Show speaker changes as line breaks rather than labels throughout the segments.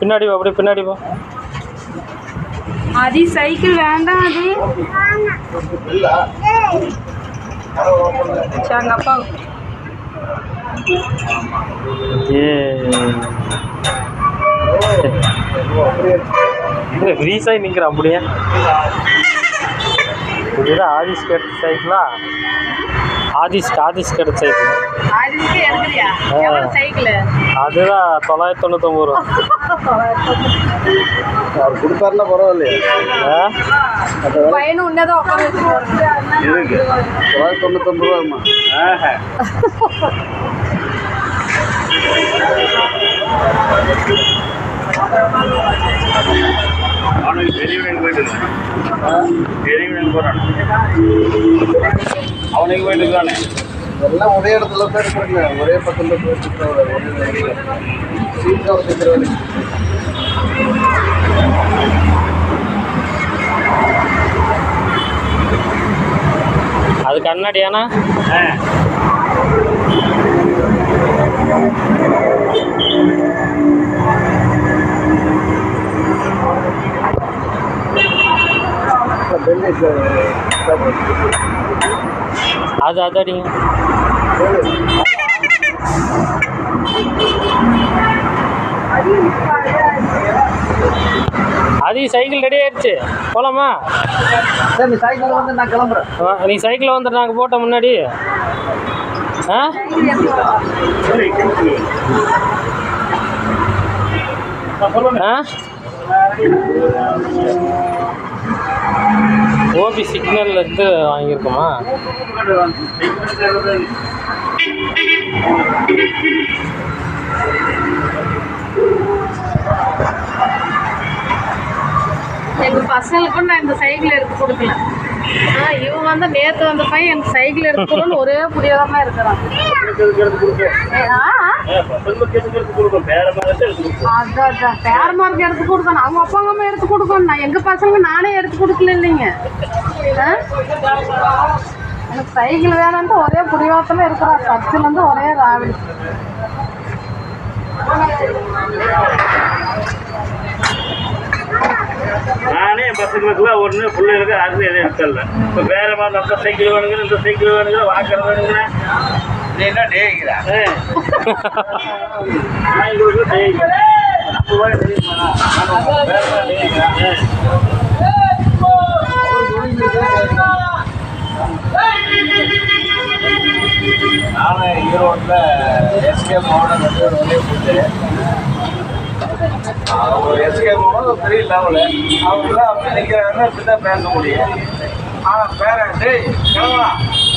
பின்னாடி போ அப்படியே பின்னாடி போ
அது சைக்கிள் வேண்டாம் அது. எங்க அப்பா.
ஃப்ரீஸாகி நிற்கிறேன் அப்படியே. இதுதான் ஆதிஷ்க்கு எடுத்த சைக்கிளா? ஆதிஷ்க்கு ஆதிஷ்க்கு எடுத்த சைக்கிள்? அதுதான் தொள்ளாயிரத்தி தொண்ணூத்தொம்பது ரூபா.
அவர் கொடுத்தாருன்னா பரவாயில்லையே. இருக்கு தொள்ளாயிரத்தி தொண்ணூத்தொம்பது ரூபாம்மா
அவனுக்கு பெரியவனுக்கு போயிட்டு இருக்கான் பெரியவனுக்கு போறான். அவனுக்கு போயிட்டு இருக்கானே.
எல்லாம் ஒரே இடத்துல தான் இருக்கிறாங்க. ஒரே பக்கத்தில் போயிட்டு ஒரே சீட் கவர்
அது கண்ணாடியானா
ஆ.
அது அதடிங்க அது சைக்கிள் ரெடி ஆயிடுச்சு போலாமா?
சரி நீ சைக்கிள் வந்து நான் கிளம்புறேன்.
ஆ, நீ சைக்கிளில் வந்துட்டு நாங்கள் போட்டோம் முன்னாடி. ஆ. ஆ? கோபி சிக்னல்ல இருந்து வாங்கியிருக்கோமா?
எங்க பசங்களுக்கும் நான் இந்த சைக்கிள் எடுத்து கொடுக்கல. இவன் வந்து நேத்து வந்த பையன் எனக்கு சைக்கிள் எடுத்துக்கணும்னு ஒரே புரியாதமா இருக்கிறான். ஆ
எடுத்து பேர எடுத்து
அதான். அதான் பேரமார்க்கு எடுத்து கொடுக்கணும். அவங்க அப்பா அம்மா எடுத்து கொடுக்கணும். நான் எங்க பசங்க நானே எடுத்து கொடுக்கல இல்லைங்க. ஆ? எனக்கு சைக்கிள் வேணும்ட்டு ஒரே புரியாத்தமா இருக்கிறான். சர்ச்சில் இருந்து ஒரே ராவடி.
நானே என் பசங்களுக்குலாம் ஒன்று பிள்ளைகளுக்கு யாருமே எதுவும் எடுக்கல இப்போ வேற மாதிரி அந்த சைக்கிள் வேணுங்கிற இந்த சைக்கிள் வேணுங்கிற வாக்கர் வேணுங்கிற. என்ன டேய்கிறா?
நானும் ஈரோட்டில் எஸ்கே மோகன் வந்து ஒரு வழியை போட்டு ஒரு எஸ்கே மோகன் ஒரு பெரிய லெவலு அவங்க அப்படி நிற்கிறாங்க இப்படி தான் பேச முடியும். ஆனால் பேரன் கிளம்பலாம் கிளம்பா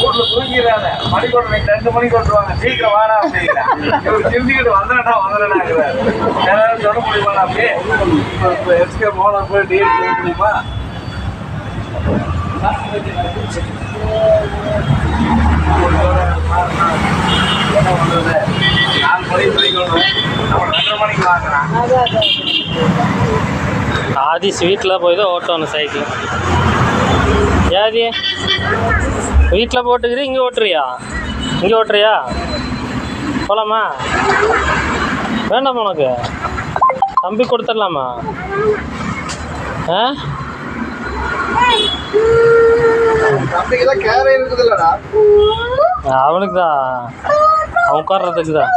வீட்டில் தூங்கிடுறாங்க மணிக்கொண்டு நைட் ரெண்டு மணிக்கு கொண்டுருவாங்க சீக்கிரம் வாடா அப்படிங்கிறேன் இவர் திரும்பிக்கிட்டு வந்தாடா வந்துடனாங்கிறாரு யாராவது சொல்ல முடியுமா அப்படியே? இப்போ எஸ்கே மோகன் போய் டீல் முடியுமா? என்ன பண்ணுறது நாலு மணிக்கு படிக்கணும் நம்ம ரெண்டரை மணிக்கு வாங்குறான்
ஆதிஸ் வீட்டில் போய் தான் ஓட்டணும் சைக்கிள் ஏதி வீட்டில் போட்டுக்கிறீ இங்கே ஓட்டுறியா? இங்கே ஓட்டுறியா? போலாமா? வேண்டாம் உனக்கு? தம்பி கொடுத்துடலாமா? ஆ? அவனுக்கு தான் அவன் உட்கார்றதுக்கு தான்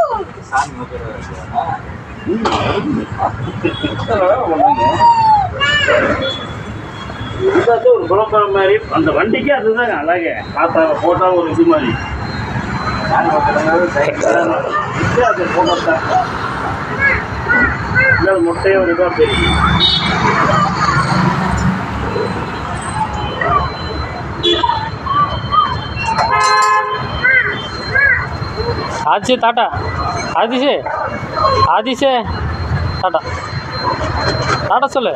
ஒரு குழப்பம் மாதிரி. அந்த வண்டிக்கு அதுதாங்க அழகு. பார்த்தா போட்டா ஒரு இது மாதிரி. இது அது போட்டோம் இல்லை முட்டையை ஒரு இதாக தெரியும்
আছে টাটা। আদিছে আদিছে টাটা। টাটা
চলে।